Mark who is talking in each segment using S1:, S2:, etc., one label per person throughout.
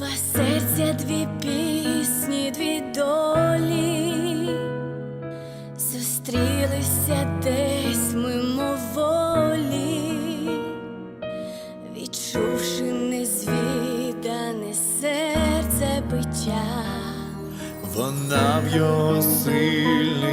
S1: Два серця, дві пісні, дві долі. Зустрілися десь мимоволі, відчувши незвідане серце биття, вона в його сильний.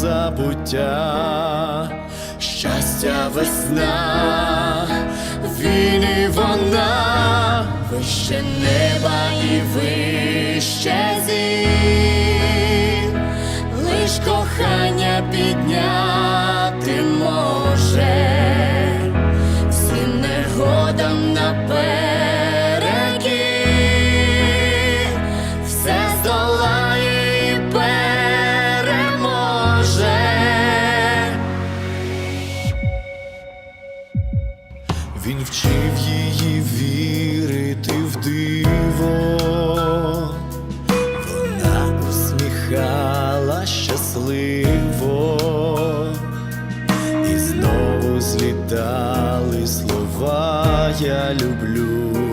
S1: забуття, щастя, весна, війни вона, вище неба і вище зір, лиш кохання підняти може. Він вчив її вірити в диво, вона усміхала щасливо, і знову злітали слова я люблю.